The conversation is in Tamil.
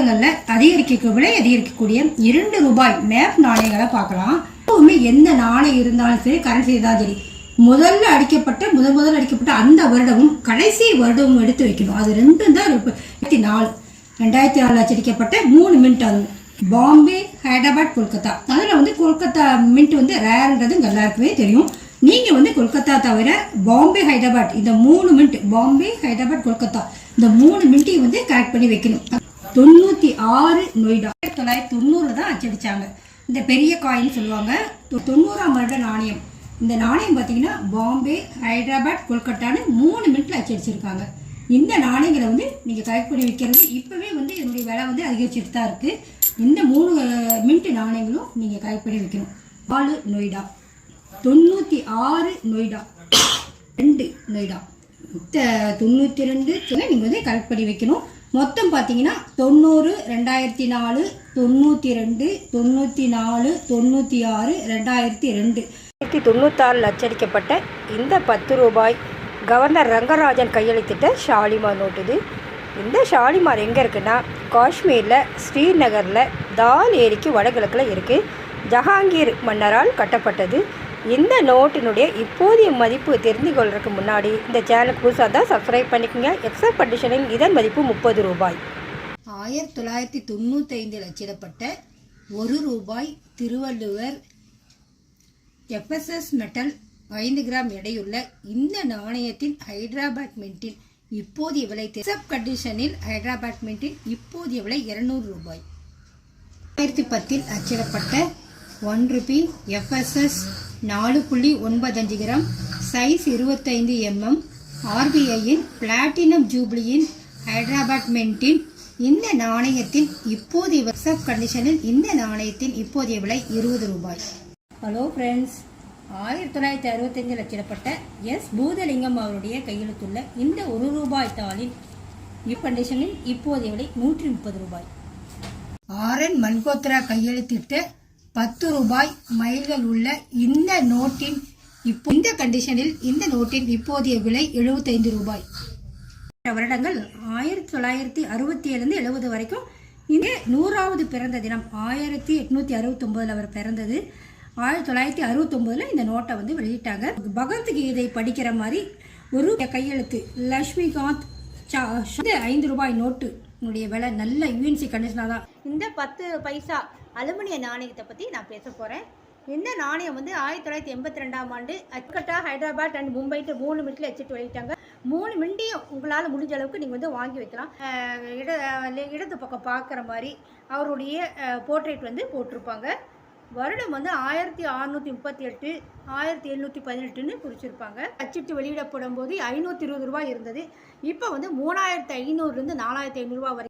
வருடங்களில் அதிகரிக்க விலை அதிகரிக்கக்கூடிய இரண்டு ரூபாய் மேப் நாணயங்களை பார்க்கலாம். எப்பவுமே எந்த நாணயம் இருந்தாலும் சரி கரன்சி இருந்தாலும் சரி முதல்ல அடிக்கப்பட்ட முதல் முதல் அடிக்கப்பட்ட அந்த வருடமும் கடைசி வருடமும் எடுத்து வைக்கணும். அது ரெண்டும் தான் ரெண்டாயிரத்தி நாலு ரெண்டாயிரத்தி நாலு அச்சடிக்கப்பட்ட மூணு மின்ட் அது பாம்பே ஹைதராபாத் கொல்கத்தா. அதில் வந்து கொல்கத்தா மின்ட் வந்து ரேர்ன்றது எல்லாருக்குமே தெரியும். நீங்கள் வந்து கொல்கத்தா தவிர பாம்பே ஹைதராபாத் இந்த மூணு மின்ட் பாம்பே ஹைதராபாத் கொல்கத்தா இந்த மூணு மின்ட்டையும் வந்து கரெக்ட் பண்ணி வைக்கணும். தொண்ணூற்றி ஆறு நொய்டா. ஆயிரத்தி தொள்ளாயிரத்தி தொண்ணூறில் தான் அச்சடிச்சாங்க. இந்த பெரிய காயின் சொல்லுவாங்க. தொண்ணூறாம் வருட நாணயம். இந்த நாணயம் பார்த்தீங்கன்னா பாம்பே ஹைதராபாத் கொல்கட்டான்னு மூணு மினிட்ல அச்சடிச்சிருக்காங்க. இந்த நாணயங்களை வந்து நீங்கள் கலெக்ட் பண்ணி வைக்கிறது இப்போவே வந்து இதனுடைய விலை வந்து அதிகரிச்சுட்டு தான் இருக்குது இந்த மூணு மின்ட்டு நாணயங்களும் நீங்கள் கலெக்ட் பண்ணி வைக்கணும். நாலு நொய்டா. தொண்ணூற்றி ஆறு நொய்டா. ரெண்டு நொய்டா. மொத்த தொண்ணூற்றி ரெண்டு நீங்கள் வந்து கலெக்ட் பண்ணி வைக்கணும். மொத்தம் பார்த்தீங்கன்னா தொண்ணூறு ரெண்டாயிரத்தி நாலு தொண்ணூற்றி ரெண்டு தொண்ணூற்றி நாலு தொண்ணூற்றி ஆறு ரெண்டாயிரத்தி ரெண்டு ஆயிரத்தி தொண்ணூத்தாறில் அச்சடிக்கப்பட்ட இந்த பத்து ரூபாய் கவர்னர் ரங்கராஜன் கையெழுத்திட்ட ஷாலிமார் நோட்டு இது. இந்த ஷாலிமார் எங்கே இருக்குன்னா காஷ்மீரில் ஸ்ரீநகரில் தால் ஏரிக்கு வடகிழக்கில் இருக்குது ஜஹாங்கீர் மன்னரால் கட்டப்பட்டது. இந்த நோட்டினுடைய இப்போதைய மதிப்பு தெரிந்து கொள்றதுக்கு முன்னாடி இந்த சேனலுக்கு புதுசாக தான் சப்ஸ்கிரைப் பண்ணிக்கோங்க. எக்ஸப்ட் கண்டிஷனில் இதன் மதிப்பு முப்பது ரூபாய். ஆயிரத்தி தொள்ளாயிரத்தி தொண்ணூத்தைந்தில் அச்சிடப்பட்ட ஒரு ரூபாய் திருவள்ளுவர் எஃப்எஸ்எஸ் மெட்டல் ஐந்து கிராம் எடையுள்ள இந்த நாணயத்தின் ஹைதராபாத் மின்ட்டின் இப்போதைய விலை சப் கண்டிஷனில் ஹைதராபாத் மின்ட்டின் இப்போதைய விலை இருநூறு ரூபாய். ரெண்டாயிரத்தி பத்தில் அச்சிடப்பட்ட ஒன் ருபி எஃப்எஸ்எஸ் நாலு புள்ளி ஒன்பதஞ்சு கிராம் சைஸ் இருபத்தைந்து எம்எம் ஆர்பிஐயின் பிளாட்டினம் ஜூப்ளியின் ஹைதராபாத் மின்ட்டின் இந்த நாணயத்தின் இப்போதைய வெப்சப் கண்டிஷனில் இந்த நாணயத்தின் இப்போதைய விலை இருபது ரூபாய். ஹலோ ஃப்ரெண்ட்ஸ் ஆயிரத்தி தொள்ளாயிரத்தி அறுபத்தஞ்சில் அச்சிடப்பட்ட எஸ் பூதலிங்கம் அவருடைய கையெழுத்துள்ள இந்த ஒரு ரூபாய் தாளின் இக்கண்டிஷனில் இப்போதைய விலை நூற்றி முப்பது ரூபாய். ஆர்என் மல்கோத்ரா கையெழுத்திட்ட பத்து ரூபாய் மைல்கள் உள்ள இந்த நோட்டின் இப்போ இந்த கண்டிஷனில் இந்த நோட்டின் இப்போதைய விலை எழுபத்தைந்து ரூபாய். வருடங்கள் ஆயிரத்தி தொள்ளாயிரத்தி அறுபத்தி ஏழுலேருந்து எழுபது வரைக்கும் இந்த நூறாவது பிறந்த தினம். ஆயிரத்தி எட்நூத்தி அறுபத்தொம்போதில் அவர் பிறந்தது. ஆயிரத்தி தொள்ளாயிரத்தி அறுபத்தொம்போதில் இந்த நோட்டை வந்து வெளியிட்டாங்க. பகவத்கீதை படிக்கிற மாதிரி ஒரு கையெழுத்து. லக்ஷ்மிகாந்த் சா- ஐந்து ரூபாய் நோட்டு. உங்களுடைய விலை நல்ல யூஎன்சி கண்டிஷனாக தான். இந்த பத்து பைசா அலுமினிய நாணயத்தை பற்றி நான் பேச போகிறேன் இந்த நாணயம் வந்து ஆயிரத்தி தொள்ளாயிரத்தி எண்பத்தி ரெண்டாம் ஆண்டு அக்கட்டா ஹைதராபாத் அண்ட் மும்பைட்டு மூணு மினிட்ல வச்சுட்டு வெளியிட்டாங்க. மூணு மிண்டியும் உங்களால் முடிஞ்ச அளவுக்கு நீங்கள் வந்து வாங்கி வைக்கலாம். இட இடது பக்கம் பார்க்குற மாதிரி அவருடைய போர்ட்ரேட் வந்து போட்டிருப்பாங்க. வருடம் வந்து ஆயிரத்தி அறநூற்றி முப்பத்தி எட்டு ஆயிரத்தி எழுநூற்றி பதினெட்டுன்னு குறிச்சிருப்பாங்க. அச்சிட்டு வெளியிடப்படும் போது ஐநூற்றி இருபது ரூபாய் இருந்தது. இப்போ வந்து மூணாயிரத்தி ஐநூறுலேருந்து நாலாயிரத்தி ஐநூறுரூவா வரை